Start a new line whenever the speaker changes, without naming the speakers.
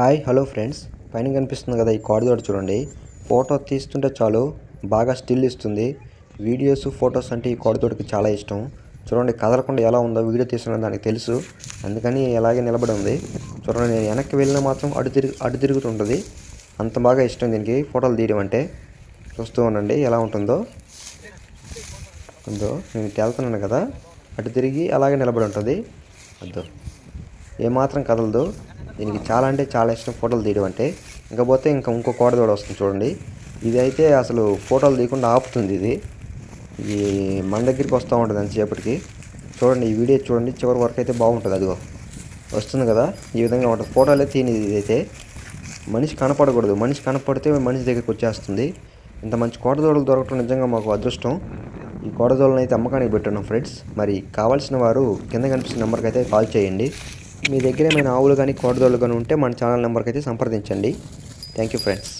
Hi hello friends. పైన కనిపిస్తుంది కదా ఈ కోడదోడ చూడండి. ఫోటో తీస్తుంటే చాలు బాగా స్టిల్ ఇస్తుంది. వీడియోస్ ఫొటోస్ అంటే ఈ కోడదోడికి చాలా ఇష్టం. చూడండి కదలకుండా ఎలా ఉందో వీడియో తీస్తున్న దానికి తెలుసు. అందుకని ఎలాగే నిలబడి ఉంది. చూడండి నేను వెనక్కి వెళ్ళినా మాత్రం అటు తిరిగి అటు తిరుగుతుంటుంది. అంత బాగా ఇష్టం దీనికి. ఫోటోలు తీయడం అంటే. చూస్తూ ఉండండి ఎలా ఉంటుందో. ఉందో నేను తేలుతున్నాను కదా. అటు తిరిగి అలాగే నిలబడి ఉంటుంది. అద్దో ఏమాత్రం కదలదు. దీనికి చాలా అంటే చాలా ఇష్టం ఫోటోలు తీయడం అంటే. ఇంకపోతే ఇంకా ఇంకో కోడదోడ వస్తుంది చూడండి. ఇది అయితే అసలు ఫోటోలు తీయకుండా ఆపుతుంది ఇది. ఇది మన దగ్గరికి వస్తూ ఉంటుంది అంతసేపటికి. చూడండి ఈ వీడియో చూడండి చివరి వరకు అయితే బాగుంటుంది అదిగో. వస్తుంది కదా ఈ విధంగా ఉంటుంది. ఫోటోలే తీయనిది ఇదైతే. మనిషి కనపడకూడదు. మనిషి కనపడితే మనిషి దగ్గరికి వచ్చేస్తుంది. ఇంత మంచి కోటదోడలు దొరకటం నిజంగా మాకు అదృష్టం. ఈ కోటదోళ్ళని అయితే అమ్మకానికి పెట్టున్నాం ఫ్రెండ్స్. మరి కావాల్సిన వారు కింద కనిపిస్తున్న నెంబర్కి అయితే కాల్ చేయండి. మీ దగ్గర ఏమైనా ఆవులు కానీ కోడదోళ్ళు కానీ ఉంటే మన ఛానల్ నెంబర్కి అయితే సంప్రదించండి. Thank you friends